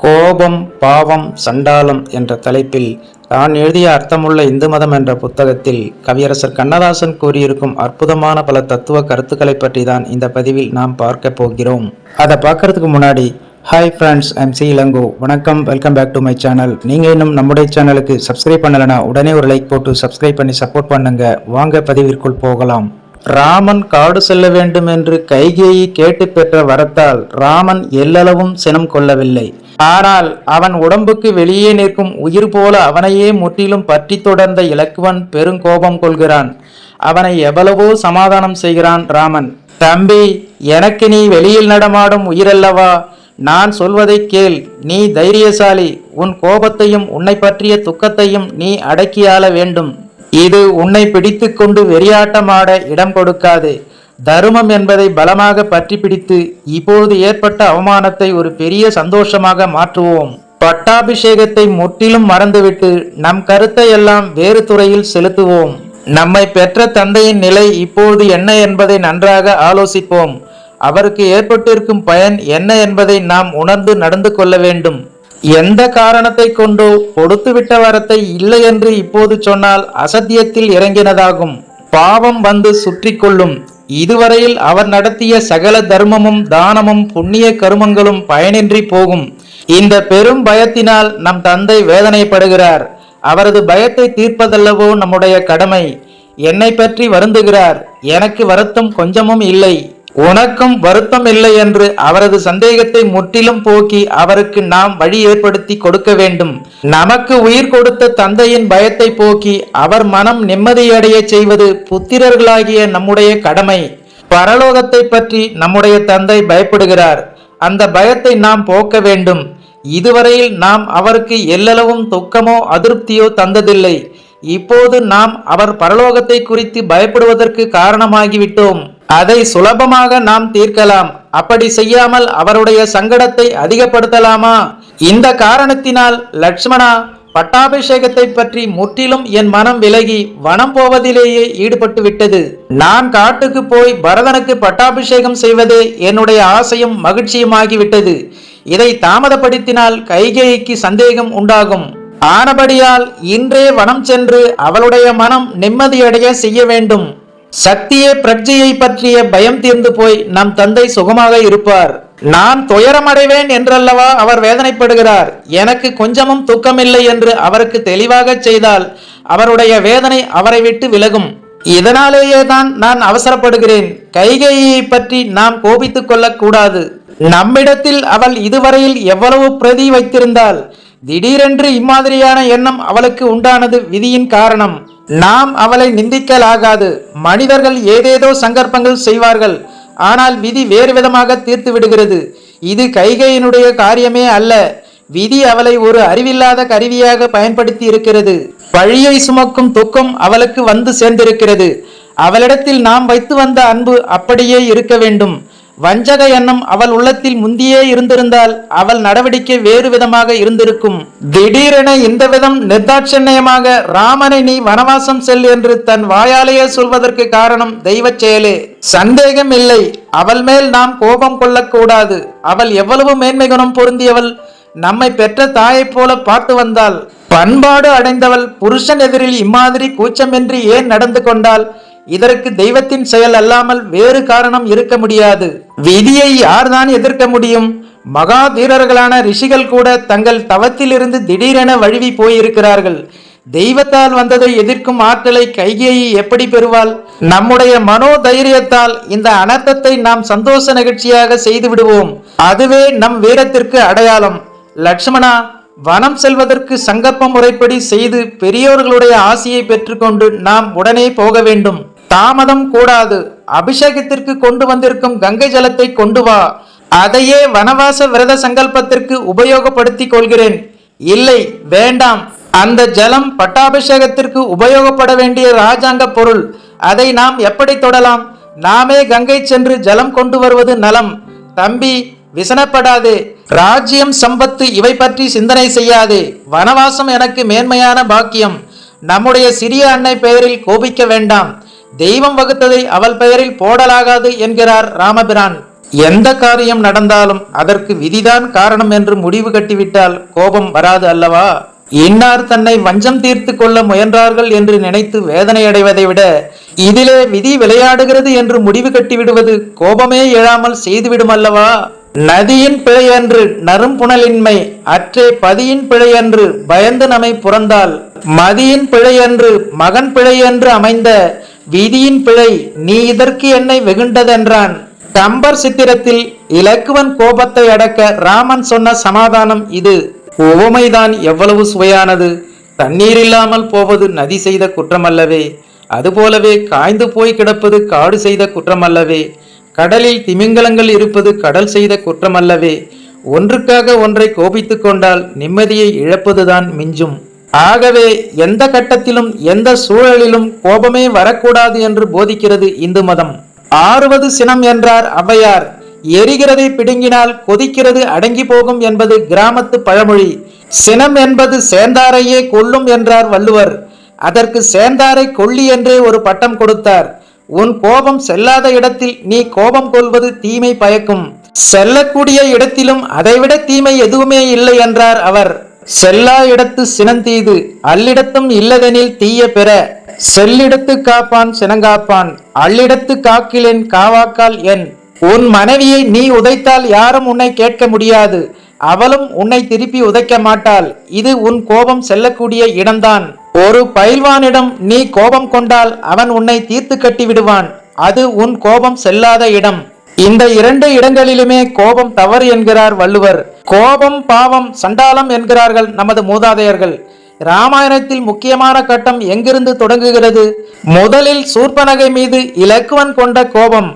கோபம் பாவம் சண்டாளம் என்ற தலைப்பில் தான் எழுதிய அர்த்தமுள்ள இந்து மதம் என்ற புத்தகத்தில் கவியரசர் கண்ணதாசன் கூறியிருக்கும் அற்புதமான பல தத்துவ கருத்துக்களை பற்றி தான் இந்த பதிவில் நாம் பார்க்க போகிறோம். அதை பார்க்கறதுக்கு முன்னாடி hi friends I'm C Ilango வணக்கம் welcome back to my channel நீங்கள் இன்னும் நம்முடைய சேனலுக்கு சப்ஸ்கிரைப் பண்ணலைன்னா உடனே ஒரு லைக் போட்டு சப்ஸ்கிரைப் பண்ணி சப்போர்ட் பண்ணுங்க. வாங்க பதிவிற்குள் போகலாம். ராமன் காடு செல்ல வேண்டும் என்று கைகேயி கேட்டு பெற்ற வரத்தால் ராமன் எல்லளவும் சினம் கொள்ளவில்லை. ஆனால் அவன் உடம்புக்கு வெளியே நிற்கும் உயிர் போல அவனையே முற்றிலும் பற்றி தொடர்ந்த இலக்குவன் பெருங்கோபம் கொள்கிறான். அவனை எவ்வளவோ சமாதானம் செய்கிறான் ராமன். தம்பி எனக்கு நீ வெளியில் நடமாடும் உயிரல்லவா? நான் சொல்வதை கேள். நீ தைரியசாலி. உன் கோபத்தையும் உன்னை பற்றிய துக்கத்தையும் நீ அடக்கியாள வேண்டும். இது உன்னை பிடித்துக்கொண்டு வெறியாட்டமாட இடம் கொடுக்காது. தருமம் என்பதை பலமாக பற்றி பிடித்து இப்போது ஏற்பட்ட அவமானத்தை ஒரு பெரிய சந்தோஷமாக மாற்றுவோம். பட்டாபிஷேகத்தை முற்றிலும் மறந்துவிட்டு நம் கருத்தை எல்லாம் வேறு துறையில் செலுத்துவோம். நம்மை பெற்ற தந்தையின் நிலை இப்போது என்ன என்பதை நன்றாக ஆலோசிப்போம். அவருக்கு ஏற்பட்டிருக்கும் பயன் என்ன என்பதை நாம் உணர்ந்து நடந்து கொள்ள வேண்டும். எந்த காரணத்தை கொண்டோ கொடுத்துவிட்ட வரத்தை இல்லை என்று இப்போது சொன்னால் அசத்தியத்தில் இறங்கினதாகும். பாவம் வந்து சுற்றி கொள்ளும் இதுவரையில் அவர் நடத்திய சகல தர்மமும் தானமும் புண்ணிய கருமங்களும் பயனின்றி போகும். இந்த பெரும் பயத்தினால் நம் தந்தை வேதனைப்படுகிறார். அவரது பயத்தை தீர்ப்பதல்லவோ நம்முடைய கடமை. என்னை பற்றி வருந்துகிறார். எனக்கு வருத்தம் கொஞ்சமும் இல்லை. உனக்கும் வருத்தம் இல்லை என்று அவரது சந்தேகத்தை முற்றிலும் போக்கி அவருக்கு நாம் வழி ஏற்படுத்தி கொடுக்க வேண்டும். நமக்கு உயிர் கொடுத்த தந்தையின் பயத்தை போக்கி அவர் மனம் நிம்மதியடைய செய்வது புத்திரர்களாகிய நம்முடைய கடமை. பரலோகத்தை பற்றி நம்முடைய தந்தை பயப்படுகிறார். அந்த பயத்தை நாம் போக்க வேண்டும். இதுவரையில் நாம் அவருக்கு எல்லளவும் துக்கமோ அதிருப்தியோ தந்ததில்லை. இப்போது நாம் அவர் பரலோகத்தை குறித்து பயப்படுவதற்கு காரணமாகிவிட்டோம். அதை சுலபமாக நாம் தீர்க்கலாம். அப்படி செய்யாமல் அவருடைய சங்கடத்தை அதிகப்படுத்தலாமா? இந்த காரணத்தினால் லட்சுமணா பட்டாபிஷேகத்தை பற்றி முற்றிலும் என் மனம் விலகி வனம் போவதிலேயே ஈடுபட்டு விட்டது. நான் காட்டுக்கு போய் பரதனுக்கு பட்டாபிஷேகம் செய்வதே என்னுடைய ஆசையும் மகிழ்ச்சியுமாகிவிட்டது. இதை தாமதப்படுத்தினால் கைகேயிக்கு சந்தேகம் உண்டாகும். ஆனபடியால் இன்றே வனம் சென்று அவளுடைய மனம் நிம்மதியடைய செய்ய வேண்டும். சக்தியே பிரஜையை பற்றிய பயம் தீர்ந்து போய் நம் தந்தை சுகமாக இருப்பார். நான் துயரமடைவேன் என்றல்லவா அவர் வேதனைப்படுகிறார். எனக்கு கொஞ்சமும் துக்கமில்லை என்று அவருக்கு தெளிவாக செய்தால் அவருடைய வேதனை அவரை விட்டு விலகும். இதனாலேயே தான் நான் அவசரப்படுகிறேன். கைகையை பற்றி நாம் கோபித்துக் கொள்ளக்கூடாது. நம்மிடத்தில் அவள் இதுவரையில் எவ்வளவு பிரதி வைத்திருந்தால் திடீரென்று இம்மாதிரியான எண்ணம் அவளுக்கு உண்டானது விதியின் காரணம். நாம் அவளை நிந்திக்கலாகாது. மனிதர்கள் ஏதேதோ சங்கற்பங்கள் செய்வார்கள். ஆனால் விதி வேறு விதமாக தீர்த்து விடுகிறது. இது கைகையினுடைய காரியமே அல்ல. விதி அவளை ஒரு அறிவில்லாத கருவியாக பயன்படுத்தி இருக்கிறது. பழியை சுமக்கும் துக்கம் அவளுக்கு வந்து சேர்ந்திருக்கிறது. அவளிடத்தில் நாம் வைத்து வந்த அன்பு அப்படியே இருக்க வேண்டும். வஞ்சக எண்ணம் அவள் உள்ளத்தில் முந்தியே இருந்திருந்தால் அவள் நடவடிக்கை வேறு விதமாக இருந்திருக்கும். திடீரென இந்த விதம் நிர்தாட்சண்யமாக ராமனை நீ வனவாசம் செல் என்று தன் வாயாலேயே சொல்வதற்கு காரணம் தெய்வச் செயலே. சந்தேகம் இல்லை. அவள் மேல் நாம் கோபம் கொள்ளக்கூடாது அவள் எவ்வளவு மேன்மை குணம் பொருந்தியவள். நம்மை பெற்ற தாயைப் போல பார்த்து வந்தாள். பண்பாடு அடைந்தவள் புருஷன் எதிரில் இம்மாதிரி கூச்சமின்றி ஏன் நடந்து கொண்டாள்? இதற்கு தெய்வத்தின் செயல் அல்லாமல் வேறு காரணம் இருக்க முடியாது. விதியை யார்தான் எதிர்க்க முடியும்? மகா தீரர்களான ரிஷிகள் கூட தங்கள் தவத்திலிருந்து திடீரென வழுவி போயிருக்கிறார்கள். தெய்வத்தால் வந்ததை எதிர்க்கும் ஆற்றலை கைகேயி எப்படி பெறுவாள்? நம்முடைய மனோ தைரியத்தால் இந்த அனர்த்தத்தை நாம் சந்தோஷ நிகழ்ச்சியாக செய்து விடுவோம். அதுவே நம் வீரத்திற்கு அடையாளம். லட்சுமணா வனம் செல்வதற்கு சங்கப்ப முறைப்படி செய்து பெரியோர்களுடைய ஆசையை பெற்றுக்கொண்டு நாம் உடனே போக வேண்டும். தாமதம் கூடாது. அபிஷேகத்திற்கு கொண்டு வந்திருக்கும் கங்கை ஜலத்தை கொண்டு வா. அதையே வனவாச விரத சங்கல்பத்திற்கு உபயோகப்படுத்திக் கொள்கிறேன். இல்லை வேண்டாம். அந்த ஜலம் பட்டாபிஷேகத்திற்கு உபயோகப்பட வேண்டிய ராஜாங்க பொருள். அதை நாம் எப்படி தொடலாம்? நாமே கங்கை சென்று ஜலம் கொண்டு வருவது நலம். தம்பி விசனப்படாதே. ராஜ்யம் சம்பத்து இவை பற்றி சிந்தனை செய்யாதே. வனவாசம் எனக்கு மேன்மையான பாக்கியம். நம்முடைய சிறிய அன்னை பெயரில் கோபிக்க வேண்டாம். தெய்வம் வகுத்ததை அவள் பெயரில் போடலாகாது என்கிறார் ராமபிரான். எந்த காரியம் நடந்தாலும் அதற்கு விதிதான் காரணம் என்று முடிவு கட்டிவிட்டால் கோபம் வராது அல்லவா? இன்னார் தன்னை வஞ்சம் தீர்த்து கொள்ள முயன்றார்கள் என்று நினைத்து வேதனை அடைவதை விட இதிலே விதி விளையாடுகிறது என்று முடிவு கட்டிவிடுவது கோபமே எழாமல் செய்துவிடும் அல்லவா? நதியின் பிழையன்று நறும்புணலின்மை அற்றே பதியின் பிழையன்று பயந்து நம்மை புறந்தால் மதியின் பிழையன்று மகன் பிழையன்று அமைந்த விதியின் பிழை நீ இதற்கு என்னை வெகுண்டதென்றான். கம்பர் சித்திரத்தில் இலக்குவன் கோபத்தை அடக்க ராமன் சொன்ன சமாதானம் இது. உவமைதான் எவ்வளவு சுவையானது. தண்ணீர் இல்லாமல் போவது நதி செய்த குற்றமல்லவே. அதுபோலவே காய்ந்து போய் கிடப்பது காடு செய்த குற்றமல்லவே. கடலில் திமிங்கலங்கள் இருப்பது கடல் செய்த குற்றமல்லவே. ஒன்றுக்காக ஒன்றை கோபித்து கொண்டால் நிம்மதியை இழப்பதுதான் மிஞ்சும். ஆகவே எந்த கட்டத்திலும் எந்த சூழலிலும் கோபமே வரக்கூடாது என்று போதிக்கிறது இந்து மதம். ஆறுவது சினம் என்றார் ஔவையார். எரிகிறதை பிடுங்கினால் கொதிக்கிறது அடங்கி போகும் என்பது கிராமத்து பழமொழி. சினம் என்பது சேந்தாரையே கொல்லும் என்றார் வள்ளுவர். அதற்கு சேந்தாரை கொல்லி என்றே ஒரு பட்டம் கொடுத்தார். உன் கோபம் செல்லாத இடத்தில் நீ கோபம் கொள்வது தீமை பயக்கும். செல்லக்கூடிய இடத்திலும் அதைவிட தீமை எதுவுமே இல்லை என்றார் அவர். செல்லா இடத்து சினந்தீது அல்லிடத்தும் இல்லதெனில் தீய பெற செல்லிடத்து காப்பான் சினங்காப்பான் அல்லிடத்து காக்கிலேன் காவாக்கால் என். உன் மனைவியை நீ உதைத்தால் யாரும் உன்னை கேட்க முடியாது. அவளும் உன்னை திருப்பி உதைக்க மாட்டாள். இது உன் கோபம் செல்லக்கூடிய இடம்தான். ஒரு பயில்வானிடம் நீ கோபம் கொண்டால் அவன் உன்னை தீர்த்து கட்டி விடுவான் அது உன் கோபம் செல்லாத இடம். இந்த இரண்டு இடங்களிலுமே கோபம் தவறு என்கிறார் வள்ளுவர். கோபம் பாவம் சண்டாளம் என்கிறார்கள் நமது மூதாதையர்கள். ராமாயணத்தில் முக்கியமான கட்டம் எங்கிருந்து தொடங்குகிறது? முதலில் சூர்பனகை மீது இலக்குவன் கொண்ட கோபம்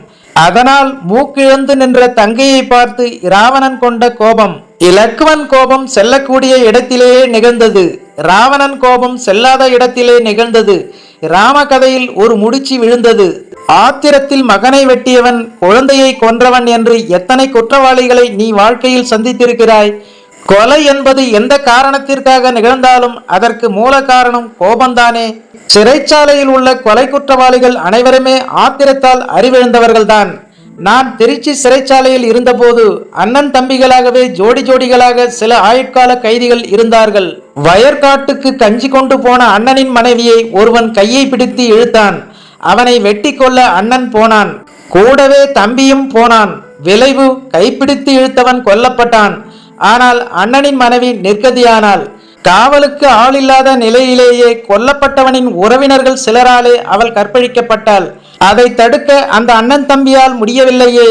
அதனால் மூக்கிழந்து நின்ற தங்கையை பார்த்து ராவணன் கொண்ட கோபம். இலக்குவன் கோபம் செல்லக்கூடிய இடத்திலேயே நிகழ்ந்தது. ராவணன் கோபம் செல்லாத இடத்திலே நிகழ்ந்தது. ராம கதையில் ஒரு முடிச்சு விழுந்தது. ஆத்திரத்தில் மகனை வெட்டியவன் குழந்தையை கொன்றவன் என்று எத்தனை குற்றவாளிகளை நீ வாழ்க்கையில் சந்தித்திருக்கிறாய்? கொலை என்பது எந்த காரணத்திற்காக நிகழ்ந்தாலும் அதற்கு மூல காரணம் கோபம்தானே? சிறைச்சாலையில் உள்ள கொலை குற்றவாளிகள் அனைவருமே ஆத்திரத்தால் அறிவிழந்தவர்கள்தான். நான் திருச்சி சிறைச்சாலையில் இருந்தபோது அண்ணன் தம்பிகளாகவே ஜோடி ஜோடிகளாக சில ஆயுட்கால கைதிகள் இருந்தார்கள். வயற்காட்டுக்கு கஞ்சி கொண்டு போன அண்ணனின் மனைவியை ஒருவன் கையை பிடித்து இழுத்தான். அவனை வெட்டி கொள்ள அண்ணன் போனான். கூடவே தம்பியும் போனான். விளைவு கைப்பிடித்து இழுத்தவன் கொல்லப்பட்டான். ஆனால் அண்ணனின் மனைவி நிர்கதியானாள் காவலுக்கு ஆளில்லாத நிலையிலேயே கொல்லப்பட்டவனின் உறவினர்கள் சிலராலே அவள் கற்பழிக்கப்பட்டாள். அதை தடுக்க அந்த அண்ணன் தம்பியால் முடியவில்லையே.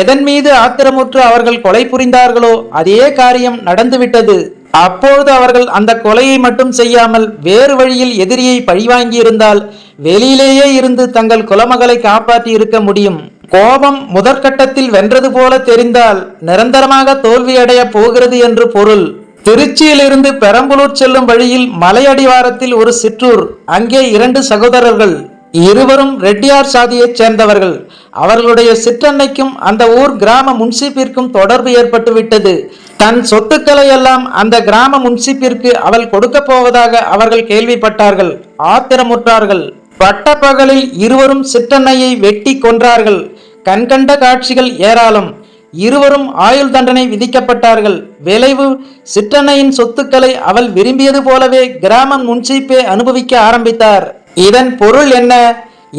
எதன் மீது ஆத்திரமுற்று அவர்கள் கொலை புரிந்தார்களோ அதே காரியம் நடந்துவிட்டது. அப்பொழுது அவர்கள் அந்த கொலையை மட்டும் செய்யாமல் வேறு வழியில் எதிரியை பழிவாங்கி இருந்தால் வெளியிலேயே இருந்து தங்கள் குலமகளை காப்பாற்றி இருக்க முடியும். கோபம் முதற்கட்டத்தில் வென்றது போல தெரிந்தால் நிரந்தரமாக தோல்வியடைய போகிறது என்று பொருள். திருச்சியிலிருந்து பெரம்பலூர் செல்லும் வழியில் மலையடிவாரத்தில் ஒரு சிற்றூர் அங்கே இரண்டு சகோதரர்கள் இருவரும் ரெட்டியார் சாதியைச் சேர்ந்தவர்கள். அவர்களுடைய சிற்றன்னைக்கும் அந்த ஊர் கிராம முன்சிப்பிற்கும் தொடர்பு ஏற்பட்டு விட்டது தன் சொத்துக்களை எல்லாம் அந்த கிராம முன்சிப்பிற்கு அவள் கொடுக்கப் போவதாக அவர்கள் கேள்விப்பட்டார்கள். ஆத்திரமுற்றார்கள். பட்டப்பகலில் இருவரும் சிற்றன்னையை வெட்டி கொன்றார்கள். கண்கண்ட காட்சிகள் ஏராளம். இருவரும் ஆயுள் தண்டனை விதிக்கப்பட்டார்கள். விளைவு சிற்றன்னையின் சொத்துக்களை அவள் விரும்பியது போலவே கிராம முன்சீப்பே அனுபவிக்க ஆரம்பித்தார். இதன் பொருள் என்ன?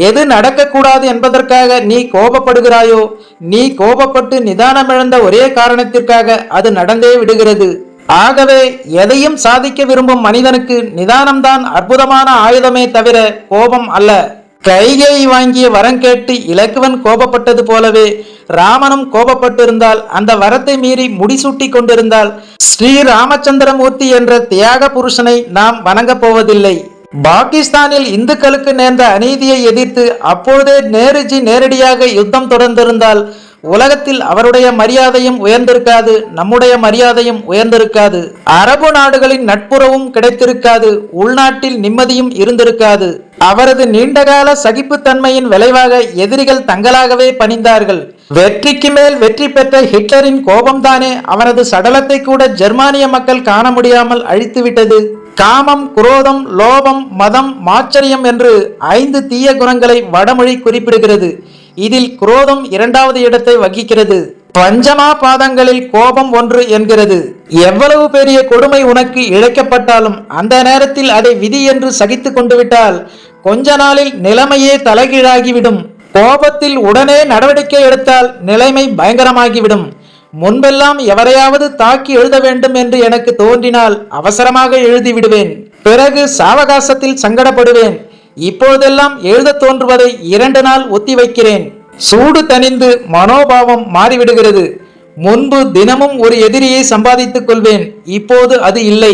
எது நடக்கக்கூடாது என்பதற்காக நீ கோபப்படுகிறாயோ நீ கோபப்பட்டு நிதானமிழந்த ஒரே காரணத்திற்காக அது நடந்தே விடுகிறது. ஆகவே எதையும் சாதிக்க விரும்பும் மனிதனுக்கு நிதானம்தான் அற்புதமான ஆயுதமே தவிர கோபம் அல்ல. கைகை வாங்கிய வரம் கேட்டு இலக்குவன் கோபப்பட்டது போலவே ராமனும் கோபப்பட்டிருந்தால் அந்த வரத்தை மீறி முடிசூட்டி கொண்டிருந்தால் ஸ்ரீ ராமச்சந்திரமூர்த்தி என்ற தியாக புருஷனை நாம் வணங்கப் போவதில்லை. பாகிஸ்தானில் இந்துக்களுக்கு நேர்ந்த அநீதியை எதிர்த்து அப்போதே நேருஜி நேரடியாக யுத்தம் தொடர்ந்திருந்தால் உலகத்தில் அவருடைய மரியாதையும் உயர்ந்திருக்காது நம்முடைய மரியாதையும் உயர்ந்திருக்காது. அரபு நாடுகளின் நட்புறவும் கிடைத்திருக்காது உள்நாட்டில் நிம்மதியும் இருந்திருக்காது. அவரது நீண்டகால சகிப்புத்தன்மையின் விளைவாக எதிரிகள் தங்களாகவே பணிந்தார்கள். வெற்றிக்கு மேல் வெற்றி பெற்ற ஹிட்லரின் கோபம்தானே அவனது சடலத்தை கூட ஜெர்மானிய மக்கள் காண முடியாமல் அழித்துவிட்டது. காமம் குரோதம் லோபம் மதம் மாச்சரியம் என்று ஐந்து தீய குணங்களை வடமொழி குறிப்பிடுகிறது. இதில் குரோதம் இரண்டாவது இடத்தை வகிக்கிறது. பஞ்சமா பாதங்களில் கோபம் ஒன்று என்கிறது. எவ்வளவு பெரிய கொடுமை உனக்கு இழைக்கப்பட்டாலும் அந்த நேரத்தில் அதை விதி என்று சகித்து கொண்டு விட்டால் கொஞ்ச நாளில் நிலைமையே தலைகீழாகிவிடும். கோபத்தில் உடனே நடவடிக்கை எடுத்தால் நிலைமை பயங்கரமாகிவிடும். முன்பெல்லாம் எவரையாவது தாக்கி எழுத வேண்டும் என்று எனக்கு தோன்றினால் அவசரமாக எழுதி விடுவேன் பிறகு சாவகாசத்தில் சங்கடப்படுவேன். இப்போதெல்லாம் எழுத தோன்றுவதை இரண்டு நாள் ஒத்தி வைக்கிறேன் சூடு தணிந்து மனோபாவம் மாறிவிடுகிறது. முன்பு தினமும் ஒரு எதிரியை சம்பாதித்துக் கொள்வேன். இப்போது அது இல்லை.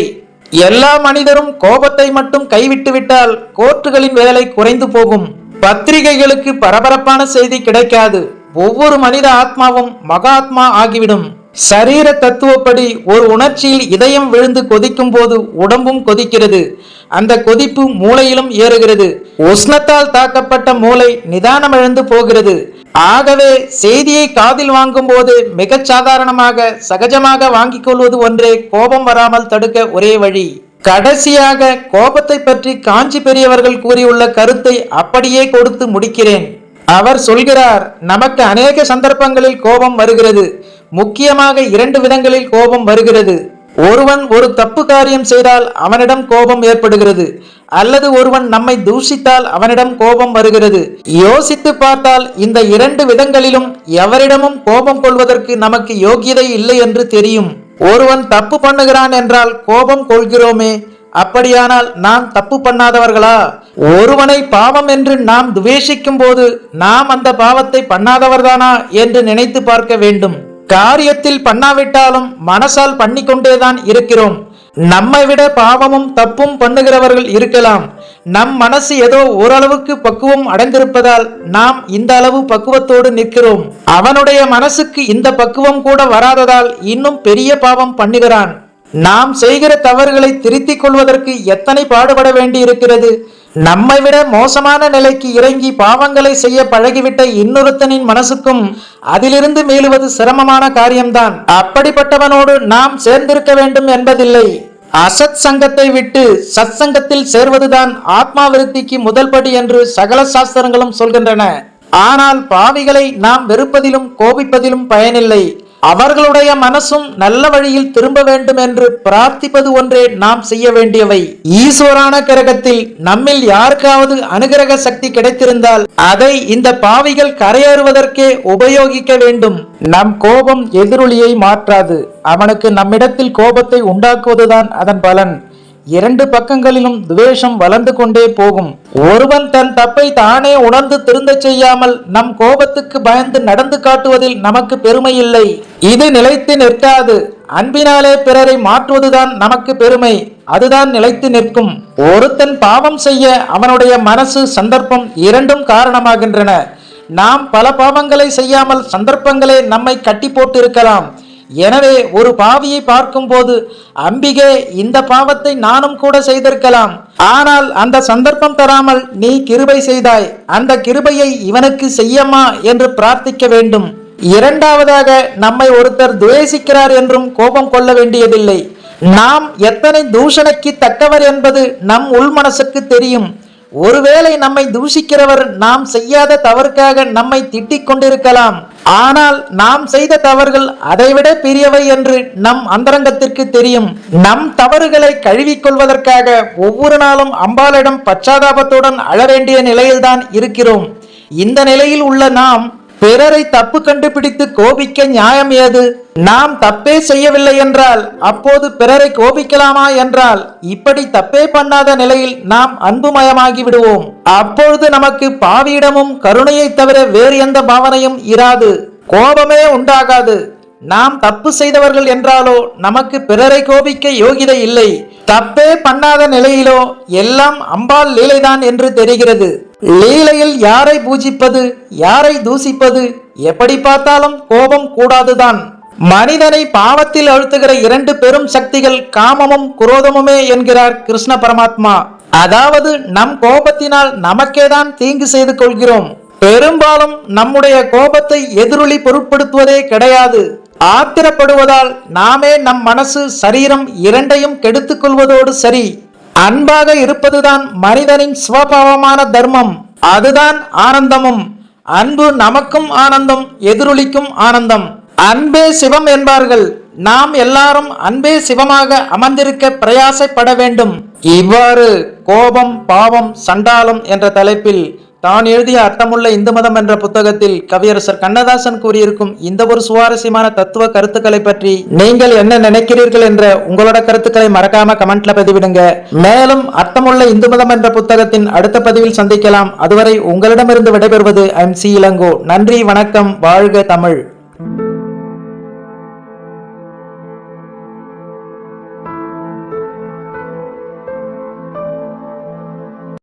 எல்லா மனிதரும் கோபத்தை மட்டும் கைவிட்டு விட்டால் கோர்ட்டுகளின் வேலை குறைந்து போகும். பத்திரிகைகளுக்கு பரபரப்பான செய்தி கிடைக்காது. ஒவ்வொரு மனித ஆத்மாவும் மகாத்மா ஆகிவிடும். சரீர தத்துவப்படி ஒரு உணர்ச்சியில் இதயம் விழுந்து கொதிக்கும் போது உடம்பும் கொதிக்கிறது. அந்த கொதிப்பு மூளையிலும் ஏறுகிறது. உஷ்ணத்தால் தாக்கப்பட்ட மூளை நிதானமிழந்து போகிறது. ஆகவே செய்தியை காதில் வாங்கும் போது மிகச் சாதாரணமாக சகஜமாக வாங்கிக் கொள்வது ஒன்றே கோபம் வராமல் தடுக்க ஒரே வழி. கடைசியாக கோபத்தை பற்றி காஞ்சி பெரியவர்கள் கூறியுள்ள கருத்தை அப்படியே கொடுத்து முடிக்கிறேன். அவர் சொல்கிறார் நமக்கு அநேக சந்தர்ப்பங்களில் கோபம் வருகிறது. முக்கியமாக இரண்டு விதங்களில் கோபம் வருகிறது. ஒருவன் ஒரு தப்பு காரியம் செய்தால் அவனிடம் கோபம் ஏற்படுகிறது அல்லது ஒருவன் நம்மை தூஷித்தால் அவனிடம் கோபம் வருகிறது. யோசித்து பார்த்தால் இந்த இரண்டு விதங்களிலும் எவரிடமும் கோபம் கொள்வதற்கு நமக்கு யோகியதை இல்லை என்று தெரியும். ஒருவன் தப்பு பண்ணுகிறான் என்றால் கோபம் கொள்கிறோமே அப்படியானால் நாம் தப்பு பண்ணாதவர்களா? ஒருவனை பாவம் என்று நாம் துவேஷிக்கும் போது நாம் அந்த பாவத்தை பண்ணாதவர்தானா என்று நினைத்து பார்க்க வேண்டும். காரியத்தில் பண்ணாவிட்டாலும் மனசால் பண்ணிக்கொண்டேதான் இருக்கிறோம். நம்மை விட பாவமும் தப்பும் பண்ணுகிறவர்கள் இருக்கலாம். நம் மனசு ஏதோ ஓரளவுக்கு பக்குவம் அடைந்திருப்பதால் நாம் இந்த அளவு பக்குவத்தோடு நிற்கிறோம். அவனுடைய மனசுக்கு இந்த பக்குவம் கூட வராததால் இன்னும் பெரிய பாவம் பண்ணுகிறான். நாம் செய்கிற தவறுகளை திருத்திக் கொள்வதற்கு எத்தனை பாடுபட வேண்டி இருக்கிறது நம்மை விட மோசமான நிலைக்கு இறங்கி பாவங்களை செய்ய பழகிவிட்ட இன்னொருத்தனின் மனசுக்கும் அதிலிருந்து மீளுவது சிரமமான காரியம்தான். அப்படிப்பட்டவனோடு நாம் சேர்ந்திருக்க வேண்டும் என்பதில்லை. அசத் சங்கத்தை விட்டு சத் சங்கத்தில் சேர்வதுதான் ஆத்மா விருத்திக்கு முதல் படி என்று சகல சாஸ்திரங்களும் சொல்கின்றன. ஆனால் பாவிகளை நாம் வெறுப்பதிலும் கோபிப்பதிலும் பயனில்லை. அவர்களுடைய மனசும் நல்ல வழியில் திரும்ப வேண்டும் என்று பிரார்த்திப்பது ஒன்றே நாம் செய்ய வேண்டியவை. ஈஸ்வரான கிரகத்தில் நம்மில் யாருக்காவது அனுகிரக சக்தி கிடைத்திருந்தால் அதை இந்த பாவிகள் கரையேறுவதற்கே உபயோகிக்க வேண்டும். நம் கோபம் எதிரொலியை மாற்றாது. அவனுக்கு நம்மிடத்தில் கோபத்தை உண்டாக்குவதுதான் அதன் பலன். இரண்டு பக்கங்களிலும் துவேஷம் வளர்ந்து கொண்டே போகும். ஒருவன் தன் தப்பை தானே உணர்ந்து திருந்தச் செய்யாமல் நம் கோபத்துக்கு பயந்து நடந்து காட்டுவதில் நமக்கு பெருமை இல்லை இது நிலைத்து நிற்காது. அன்பினாலே பிறரை மாற்றுவதுதான் நமக்கு பெருமை. அதுதான் நிலைத்து நிற்கும். ஒருத்தன் பாவம் செய்ய அவனுடைய மனசு சந்தர்ப்பம் இரண்டும் காரணமாகின்றன. நாம் பல பாவங்களை செய்யாமல் சந்தர்ப்பங்களே நம்மை கட்டி போட்டிருக்கலாம். எனவே ஒரு பாவியை பார்க்கும்போது அம்பிகே இந்த பாவத்தை நானும் கூட செய்திருக்கலாம். ஆனால் அந்த சந்தர்ப்பம் தராமல் நீ கிருபை செய்தாய். அந்த கிருபையை இவனுக்கு செய்யமா என்று பிரார்த்திக்க வேண்டும். இரண்டாவதாக நம்மை ஒருத்தர் துவேசிக்கிறார் என்றும் கோபம் கொள்ள வேண்டியதில்லை. நாம் எத்தனை தூஷணைக்கு தக்கவர் என்பது நம் உள் மனசுக்கு தெரியும். ஒருவேளை நம்மை தூஷிக்கிறவர் நாம் செய்யாத தவறுக்காக நம்மை திட்டிக் கொண்டிருக்கலாம். ஆனால் நாம் செய்த தவறுகள் அதைவிட பெரியவை என்று நம் அந்தரங்கத்திற்கு தெரியும். நம் தவறுகளை கழுவிக்கொள்வதற்காக ஒவ்வொரு நாளும் அம்பாளிடம் பச்சாதாபத்துடன் அழ வேண்டிய நிலையில்தான் இருக்கிறோம். இந்த நிலையில் உள்ள நாம் பிறரை தப்பு கண்டுபிடித்து கோபிக்க நியாயம் ஏது? நாம் தப்பே செய்யவில்லை என்றால் அப்போது பிறரை கோபிக்கலாமா என்றால் இப்படி தப்பே பண்ணாத நிலையில் நாம் அன்புமயமாகி விடுவோம். அப்பொழுது நமக்கு பாவியிடமும் கருணையை தவிர வேறு எந்த பாவனையும் இராது. கோபமே உண்டாகாது. நாம் தப்பு செய்தவர்கள் என்றாலோ நமக்கு பிறரை கோபிக்க யோகிதை இல்லை. தப்பே பண்ணாத நிலையிலோ எல்லாம் அம்பாள் லீலைதான் என்று தெரிகிறது. லீலையில் யாரை பூஜிப்பது யாரை தூசிப்பது எப்படி பார்த்தாலும் கோபம் கூடாதுதான். மனிதனை பாவத்தில் அழுத்துகிற இரண்டு பெரும் சக்திகள் காமமும் குரோதமுமே என்கிறார் கிருஷ்ண பரமாத்மா. அதாவது நம் கோபத்தினால் நமக்கேதான் தீங்கு செய்து கொள்கிறோம். பெரும்பாலும் நம்முடைய கோபத்தை எதிரொலி பொருட்படுத்துவதே கிடையாது. ஆத்திரப்படுவதால் நாமே நம் மனசு சரீரம் இரண்டையும் கெடுத்துக் கொள்வதோடு சரி. அன்பாக இருப்பதுதான் மனிதனின் சுவபாவமான தர்மம். அதுதான் ஆனந்தமும். அன்பு நமக்கும் ஆனந்தம் எதிரொலிக்கும் ஆனந்தம். அன்பே சிவம் என்பார்கள். நாம் எல்லாரும் அன்பே சிவமாக அமர்ந்திருக்க பிரயாசப்பட வேண்டும். இவ்வாறு கோபம் பாவம் சண்டாளம் என்ற தலைப்பில் தான் எழுதிய அர்த்தமுள்ள இந்து மதம் என்ற புத்தகத்தில் கவியரசர் கண்ணதாசன் கூறியிருக்கும் இந்த ஒரு சுவாரஸ்யமான தத்துவ கருத்துக்களை பற்றி நீங்கள் என்ன நினைக்கிறீர்கள் என்ற உங்களோட கருத்துக்களை மறக்காம கமெண்ட்ல பதிவிடுங்க. மேலும் அர்த்தமுள்ள இந்து மதம் என்ற புத்தகத்தின் அடுத்த பதிவில் சந்திக்கலாம். அதுவரை உங்களிடமிருந்து விடைபெறுவது ஐம் சி இளங்கோ. நன்றி வணக்கம் வாழ்க தமிழ்.